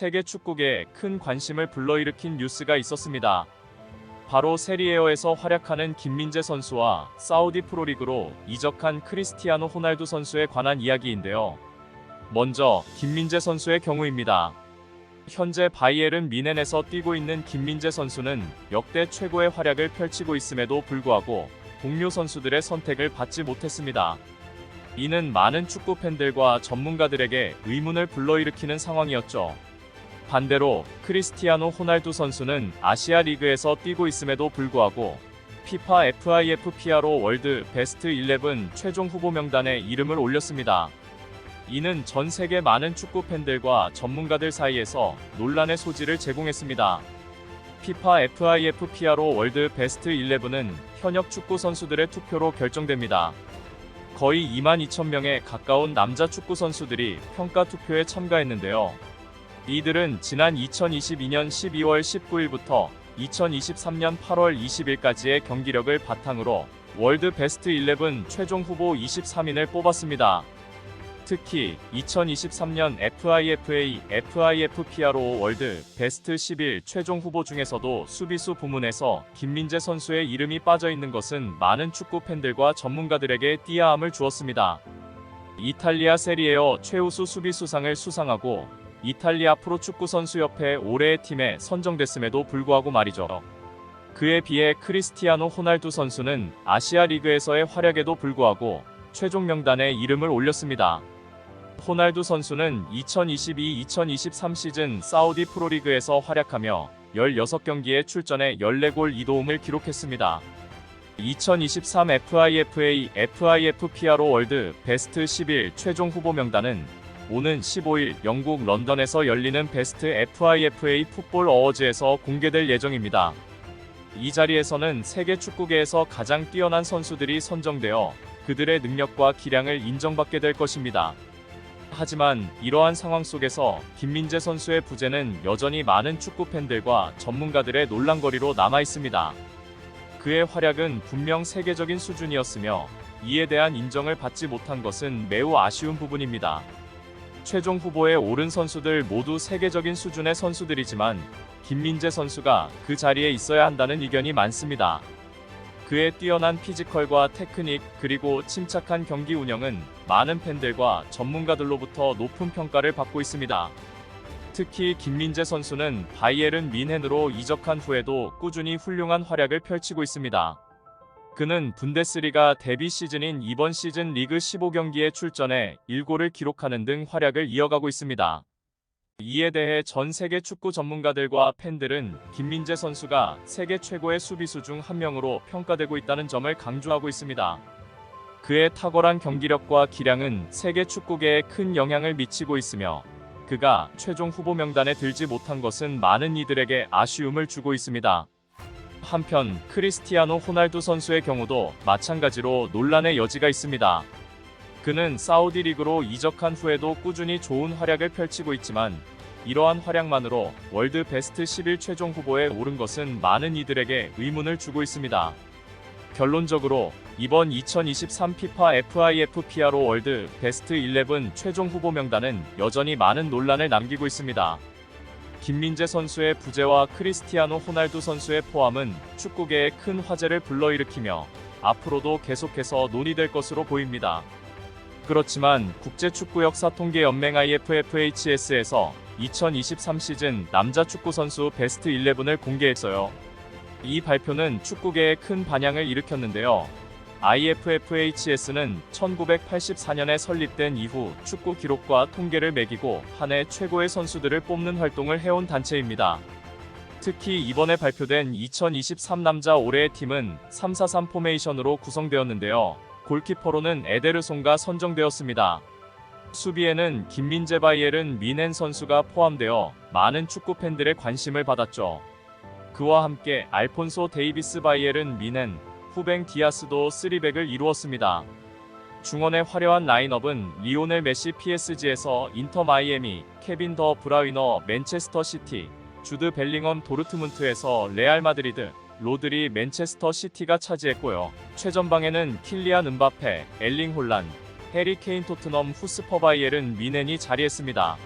세계 축구계에 큰 관심을 불러일으킨 뉴스가 있었습니다. 바로 세리에어에서 활약하는 김민재 선수와 사우디 프로리그로 이적한 크리스티아노 호날두 선수에 관한 이야기인데요. 먼저 김민재 선수의 경우입니다. 현재 바이에른 미넨에서 뛰고 있는 김민재 선수는 역대 최고의 활약을 펼치고 있음에도 불구하고 동료 선수들의 선택을 받지 못했습니다. 이는 많은 축구 팬들과 전문가들에게 의문을 불러일으키는 상황이었죠. 반대로 크리스티아노 호날두 선수는 아시아 리그에서 뛰고 있음에도 불구하고 피파 FIFPRO 월드 베스트 11 최종 후보 명단에 이름을 올렸습니다. 이는 전 세계 많은 축구 팬들과 전문가들 사이에서 논란의 소지를 제공했습니다. 피파 FIFPRO 월드 베스트 11은 현역 축구 선수들의 투표로 결정됩니다. 거의 2만 2천 명에 가까운 남자 축구 선수들이 평가 투표에 참가했는데요. 이들은 지난 2022년 12월 19일부터 2023년 8월 20일까지의 경기력을 바탕으로 월드 베스트 11 최종 후보 23인을 뽑았습니다. 특히 2023년 FIFA, FIFPRO 월드 베스트 11 최종 후보 중에서도 수비수 부문에서 김민재 선수의 이름이 빠져 있는 것은 많은 축구 팬들과 전문가들에게 띠아함을 주었습니다. 이탈리아 세리에어 최우수 수비수상을 수상하고 이탈리아 프로축구 선수협회 올해의 팀에 선정됐음에도 불구하고 말이죠. 그에 비해 크리스티아노 호날두 선수는 아시아 리그에서의 활약에도 불구하고 최종 명단에 이름을 올렸습니다. 호날두 선수는 2022-2023 시즌 사우디 프로리그에서 활약하며 16경기에 출전해 14골 2도움을 기록했습니다. 2023 FIFA, FIFPRO 월드 베스트 11 최종 후보 명단은 오는 15일 영국 런던에서 열리는 베스트 FIFA 풋볼 어워즈에서 공개될 예정입니다. 이 자리에서는 세계 축구계에서 가장 뛰어난 선수들이 선정되어 그들의 능력과 기량을 인정받게 될 것입니다. 하지만 이러한 상황 속에서 김민재 선수의 부재는 여전히 많은 축구 팬들과 전문가들의 논란거리로 남아 있습니다. 그의 활약은 분명 세계적인 수준이었으며 이에 대한 인정을 받지 못한 것은 매우 아쉬운 부분입니다. 최종 후보에 오른 선수들 모두 세계적인 수준의 선수들이지만 김민재 선수가 그 자리에 있어야 한다는 의견이 많습니다. 그의 뛰어난 피지컬과 테크닉 그리고 침착한 경기 운영은 많은 팬들과 전문가들로부터 높은 평가를 받고 있습니다. 특히 김민재 선수는 바이에른 민헨으로 이적한 후에도 꾸준히 훌륭한 활약을 펼치고 있습니다. 그는 분데스리가 데뷔 시즌인 이번 시즌 리그 15경기에 출전해 1골을 기록하는 등 활약을 이어가고 있습니다. 이에 대해 전 세계 축구 전문가들과 팬들은 김민재 선수가 세계 최고의 수비수 중 한 명으로 평가되고 있다는 점을 강조하고 있습니다. 그의 탁월한 경기력과 기량은 세계 축구계에 큰 영향을 미치고 있으며 그가 최종 후보 명단에 들지 못한 것은 많은 이들에게 아쉬움을 주고 있습니다. 한편 크리스티아노 호날두 선수의 경우도 마찬가지로 논란의 여지가 있습니다. 그는 사우디 리그로 이적한 후에도 꾸준히 좋은 활약을 펼치고 있지만 이러한 활약만으로 월드 베스트 11 최종 후보에 오른 것은 많은 이들에게 의문을 주고 있습니다. 결론적으로 이번 2023 피파 FIFPRO 월드 베스트 11 최종 후보 명단은 여전히 많은 논란을 남기고 있습니다. 김민재 선수의 부재와 크리스티아노 호날두 선수의 포함은 축구계에 큰 화제를 불러일으키며 앞으로도 계속해서 논의될 것으로 보입니다. 그렇지만 국제축구역사통계연맹 IFFHS에서 2023 시즌 남자 축구 선수 베스트 11을 공개했어요. 이 발표는 축구계에 큰 반향을 일으켰는데요. IFFHS는 1984년에 설립된 이후 축구 기록과 통계를 매기고 한 해 최고의 선수들을 뽑는 활동을 해온 단체입니다. 특히 이번에 발표된 2023 남자 올해의 팀은 343 포메이션으로 구성되었는데요. 골키퍼로는 에데르송가 선정되었습니다. 수비에는 김민재 바이에른 미넨 선수가 포함되어 많은 축구 팬들의 관심을 받았죠. 그와 함께 알폰소 데이비스 바이에른 미넨, 후뱅 디아스도 3백을 이루었습니다. 중원의 화려한 라인업은 리오넬 메시 PSG에서 인터 마이애미, 케빈 더 브라위너 맨체스터 시티, 주드 벨링엄 도르트문트에서 레알 마드리드, 로드리 맨체스터 시티가 차지했고요. 최전방에는 킬리안 은바페, 엘링 홀란, 해리 케인 토트넘 후스퍼 바이에른 미넨이 자리했습니다.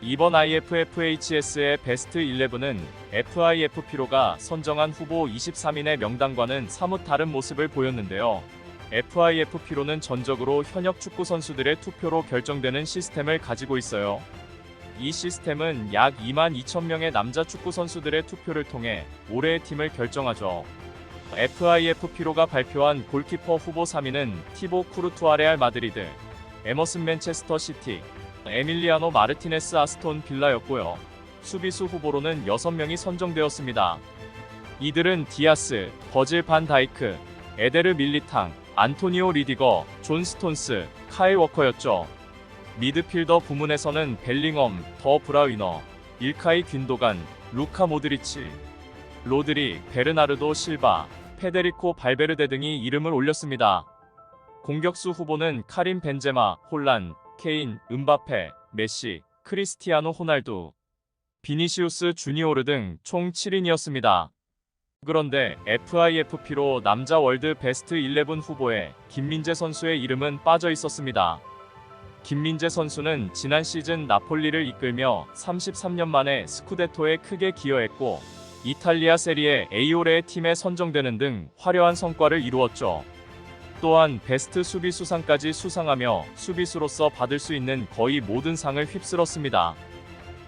이번 IFFHS의 베스트 11은 FIFP로가 선정한 후보 23인의 명단과는 사뭇 다른 모습을 보였는데요. FIFP로는 전적으로 현역 축구 선수들의 투표로 결정되는 시스템을 가지고 있어요. 이 시스템은 약 2만 2천 명의 남자 축구 선수들의 투표를 통해 올해의 팀을 결정하죠. FIFP로가 발표한 골키퍼 후보 3위는 티보 쿠르투아 레알 마드리드, 에머슨 맨체스터 시티, 에밀리아노 마르티네스 아스톤 빌라였고요. 수비수 후보로는 6명이 선정되었습니다. 이들은 디아스, 버질 반 다이크, 에데르 밀리탕, 안토니오 리디거, 존 스톤스, 카일 워커였죠. 미드필더 부문에서는 벨링엄, 더 브라위너, 일카이 균도간, 루카 모드리치, 로드리, 베르나르도 실바, 페데리코 발베르데 등이 이름을 올렸습니다. 공격수 후보는 카림 벤제마, 홀란, 케인, 음바페, 메시, 크리스티아노 호날두, 비니시우스 주니오르 등 총 7인이었습니다. 그런데 FIFP로 남자 월드 베스트 11 후보에 김민재 선수의 이름은 빠져 있었습니다. 김민재 선수는 지난 시즌 나폴리를 이끌며 33년 만에 스쿠데토에 크게 기여했고 이탈리아 세리에 에이오레의 팀에 선정되는 등 화려한 성과를 이루었죠. 또한 베스트 수비수상까지 수상하며 수비수로서 받을 수 있는 거의 모든 상을 휩쓸었습니다.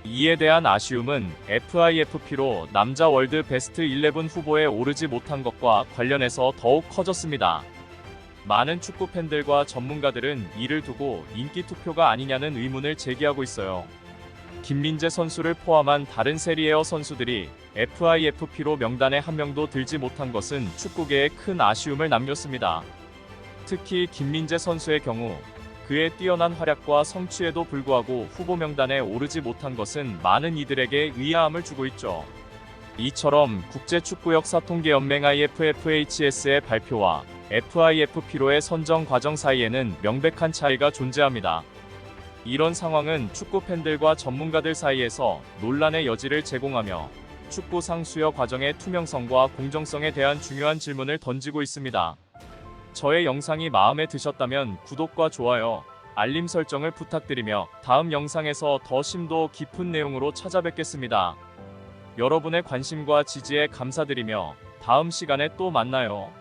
이에 대한 아쉬움은 FIFP로 남자 월드 베스트 11 후보에 오르지 못한 것과 관련해서 더욱 커졌습니다. 많은 축구 팬들과 전문가들은 이를 두고 인기 투표가 아니냐는 의문을 제기하고 있어요. 김민재 선수를 포함한 다른 세리에어 선수들이 FIFP로 명단에 한 명도 들지 못한 것은 축구계에 큰 아쉬움을 남겼습니다. 특히 김민재 선수의 경우 그의 뛰어난 활약과 성취에도 불구하고 후보 명단에 오르지 못한 것은 많은 이들에게 의아함을 주고 있죠. 이처럼 국제축구역 사통계연맹 IFFHS의 발표와 FIFP로의 선정 과정 사이에는 명백한 차이가 존재합니다. 이런 상황은 축구 팬들과 전문가들 사이에서 논란의 여지를 제공하며 축구 상수여 과정의 투명성과 공정성에 대한 중요한 질문을 던지고 있습니다. 저의 영상이 마음에 드셨다면 구독과 좋아요, 알림 설정을 부탁드리며 다음 영상에서 더 심도 깊은 내용으로 찾아뵙겠습니다. 여러분의 관심과 지지에 감사드리며 다음 시간에 또 만나요.